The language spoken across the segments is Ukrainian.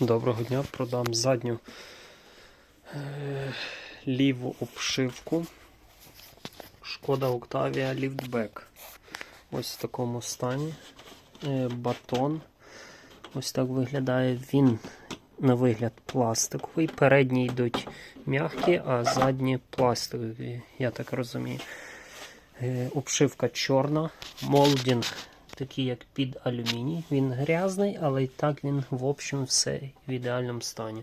Доброго дня, продам задню е, ліву обшивку. Шкода Octavia Liftback. Ось в такому стані. Е, батон. Ось так виглядає він на вигляд пластиковий. Передні йдуть м'які, а задні пластикові, я так розумію. Е, обшивка чорна, молдінг такий як під алюміній. Він грязний, але і так він в общем все в ідеальному стані.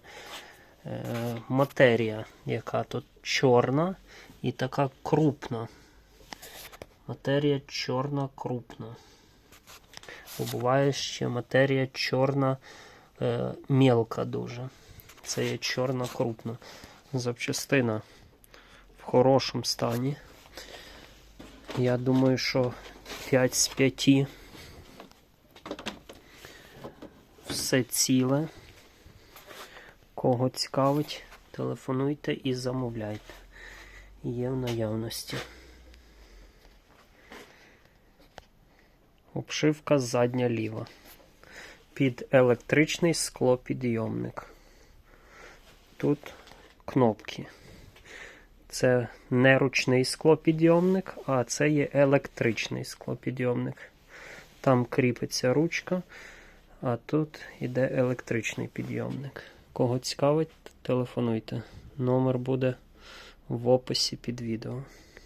Е, матерія, яка тут чорна і така крупна. Матерія чорна крупна. Бо буває ще матерія чорна е, мелка дуже. Це є чорна крупна. Запчастина в хорошому стані. Я думаю, що 5 з 5 все ціле. Кого цікавить, телефонуйте і замовляйте. Є в наявності. Обшивка задня ліва. Під електричний склопідйомник. Тут кнопки. Це не ручний склопідйомник, а це є електричний склопідйомник. Там кріпиться ручка, а тут іде електричний підйомник. Кого цікавить, телефонуйте. Номер буде в описі під відео.